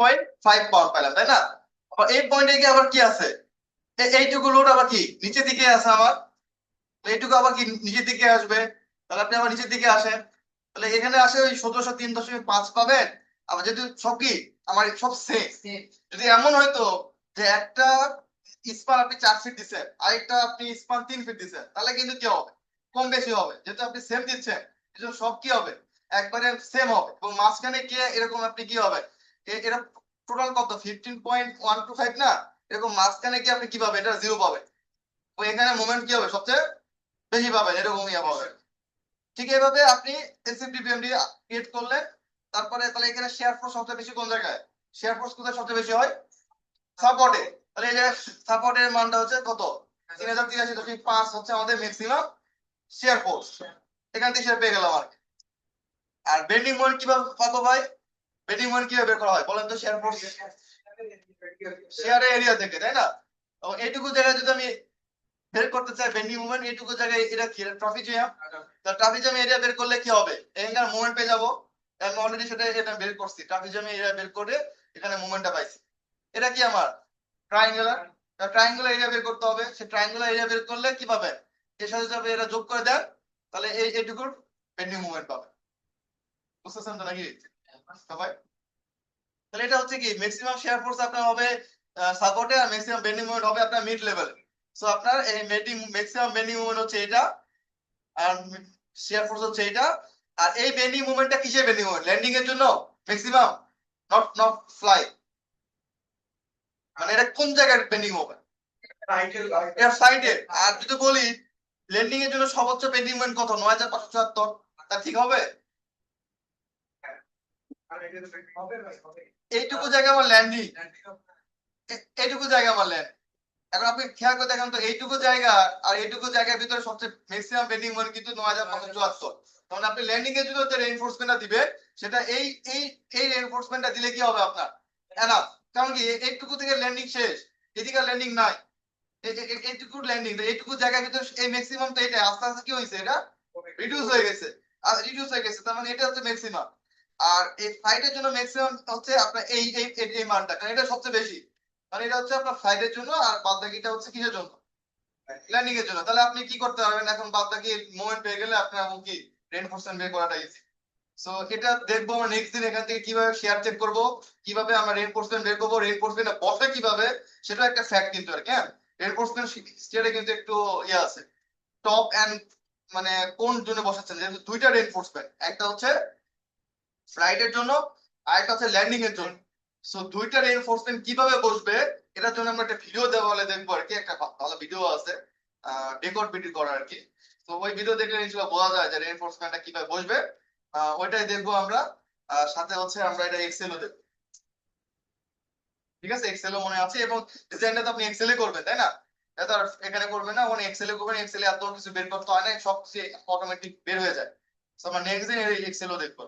Point five পাওয়ার পেলাম তাই না? আবার এই পয়েন্টে গিয়ে আবার কি আছে? এইটুকু লোড আবার কি? নিচের দিকে আছে আমার এইটুকু আবার কি নিচের দিকে আসবে? তাহলে আপনি আবার নিচের দিকে আসেন। তাহলে এখানে আসে ওই সতেরোশো তিন দশমিক পাঁচ পাবেন। আবার যেহেতু সব কি? আমার সব সেম যদি এমন হয়তো যে একটা স্পান আপনি চার ফিট দিচ্ছেন আরেকটা আপনি স্পান তিন ফিট দিচ্ছেন তাহলে কিন্তু কি হবে? কম বেশি হবে। যেহেতু আপনি সেম দিচ্ছেন এজন্য সব কি হবে? একবারে সেম হবে। এবং মাঝখানে গিয়ে এরকম আপনি কি হবে? এটা টোটাল কত? Fifteen point one two five না? এরকম মাঝখানে গিয়ে আপনি কি পাবেন? এটা জিরো পাবেন। এখানে মোমেন্ট কি হবে? সবচেয়ে বেশি পাবেন, এরকম ইয়ে পাবেন। ঠিক এইভাবে আপনি এসএফডি বিএমডি ক্রিয়েট করলেন। তারপরে তাহলে এখানে শেয়ার ফোর্স সবচেয়ে বেশি কোন জায়গায়? শেয়ার ফোর্স কোথায় সবচেয়ে বেশি হয়? সাপোর্টে তাহলে এই সাপোর্টের মানটা হচ্ছে কত? তিন হাজার তিরাশি দশমিক পাঁচ হচ্ছে আমাদের ম্যাক্সিমাম শেয়ার ফোর্স এখান থেকে শেয়ার পেয়ে গেলাম আর কি। আর বেন্ডিং মোমেন্ট কীভাবে পাবো ভাই? বেন্ডিং মোমেন্ট কীভাবে বের করা হয়? বলেন তো শেয়ার ফোর্স শেয়ার এরিয়া থেকে, তাই না? এইটুকু জায়গায় যদি আমি বের করতে চাই বেন্ডিং মুভমেন্ট এইটুকু জায়গায় এটা কি? ট্রাফিক তা এরিয়া বের করলে কি হবে? এখানকার মুভমেন্ট পেয়ে যাব। আমি অলরেডি সেটা এটা বের করছি। এরিয়া বের করে এখানে মুভমেন্টটা পাইছি। এটা কি আমার? ট্রায়াঙ্গুলার ট্রায়াঙ্গুলার এরিয়া বের করতে হবে। সে ট্রায়াঙ্গুলার এরিয়া বের করলে কি পাবেন এর সাথে যদি এটা যোগ করে দেন, তাহলে এই এইটুকুর বেন্ডিং মুভমেন্ট পাবেন বুঝতেছেন তো নাকি? তাহলে এটা হচ্ছে কি ম্যাক্সিমাম শেয়ার ফোর্স আপনার হবে সাপোর্টে আর ম্যাক্সিমাম বেন্ডিং মুভমেন্ট হবে আপনার মিড লেভেলে সো আপনার এই বেন্ডিং ম্যাক্সিমাম বেন্ডিং মুভমেন্ট হচ্ছে এটা আর শেয়ার ফোর্স হচ্ছে এটা। আর এই বেন্ডিং মুভমেন্টটা কিসের বেন্ডিং মুভমেন্ট ল্যান্ডিং এর জন্য ম্যাক্সিমাম নট নট ফ্লাই মানে এটা কোন জায়গায় বেন্ডিং মুভমেন্ট এটা সাইডে আর যদি বলি ল্যান্ডিং এর জন্য সর্বোচ্চ বেন্ডিং মুভমেন্ট কত? নয় হাজার পাঁচশো চুয়াত্তর তা ঠিক হবে? এইটুকু জায়গা আমার এইটুকু জায়গা আমার ল্যান্ড এখন আপনি খেয়াল করে দেখেন তো, এইটুকু জায়গা আর এইটুকু জায়গার ভিতরে সবচেয়ে ম্যাক্সিমাম বেন্ডিং কিন্তু নয় হাজার পাঁচশো চুয়াত্তর। তখন আপনি ল্যান্ডিং এর জন্য রেইনফোর্সমেন্টটা দিবেন, সেটা এই এই এই রেইনফোর্সমেন্টটা দিলে কি হবে আপনার? এনাফ কারণ কি, এইটুকু থেকে ল্যান্ডিং শেষ। এদিকে ল্যান্ডিং নাই। এই- এই- এই- এইটুকু ল্যান্ডিং এইটুকু জায়গার ভিতরে এই ম্যাক্সিমাম তো এটা আস্তে আস্তে কি হয়েছে এটা? রিডিউস হয়ে গেছে। আর রিডিউস হয়ে গেছে। তার মানে এটা হচ্ছে ম্যাক্সিমাম আর এই ফ্লাইটের জন্য ম্যাক্সিমাম হচ্ছে আপনার এই এই, এই- মানটা, কারণ এটা সবচেয়ে বেশি। মানে এটা হচ্ছে আপনার ফ্লাইটের জন্য আর বাদ বাকিটা হচ্ছে কিসের জন্য? ল্যান্ডিং এর জন্য। তাহলে আপনি কি করতে পারবেন? এখন বাদ বাকি মোমেন্ট পেয়ে গেলে আপনার কি রেনফোর্সমেন্ট বের করাটা ইজি সো এটা দেখব আমরা নেক্সট দিন এখান থেকে কীভাবে শেয়ার চেক করব, কীভাবে আমরা রেনফোর্সমেন্ট বের করব রেনফোর্সমেন্ট বসে কীভাবে সেটা একটা ফ্যাক্ট কিন্তু আর কি হ্যাঁ? রেনফোর্সমেন্ট স্টেটে কিন্তু একটু ইয়ে আছে। টপ এন্ড মানে কোন জন্য বসাচ্ছেন? যেহেতু দুইটা রেনফোর্সমেন্ট একটা হচ্ছে ফ্লাইটের জন্য আর একটা হচ্ছে ল্যান্ডিং এর জন্য। সো দুইটা রেনফোর্সমেন্ট কীভাবে বসবে, এটার জন্য আমরা একটা ভিডিও দেওয়া হলে দেখব আর কি, একটা ভালো ভিডিও আছে রেকর্ড ভিডিও করা আর কি। তো ওই ভিডিও দেখলে ইনশাল্লাহ বোঝা যায় যে রেনফোর্সমেন্টটা কীভাবে বসবে। ওইটাই দেখব আমরা। সাথে হচ্ছে আমরা এটা এক্সেলও দেখব। ঠিক আছে? এক্সেলও মনে আছে এবং ডিজাইনটা তো আপনি এক্সেলে করবেন, তাই না? এটা এখানে করবেন না, ওখানে এক্সেলে করবেন এক্সেলে এত কিছু বের করতে হয় না সব অটোমেটিক বের হয়ে যায়। আমরা নেক্সট দিন এক্সেলও দেখব।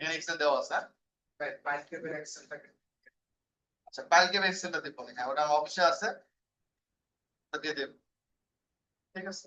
এক্সেল দেওয়া আছে হ্যাঁ? আচ্ছা কালকে এক্সেলটা দেখব না হ্যাঁ ওটা আমার অফিসে আছে ওটা দিয়ে দেবো ঠিক আছে।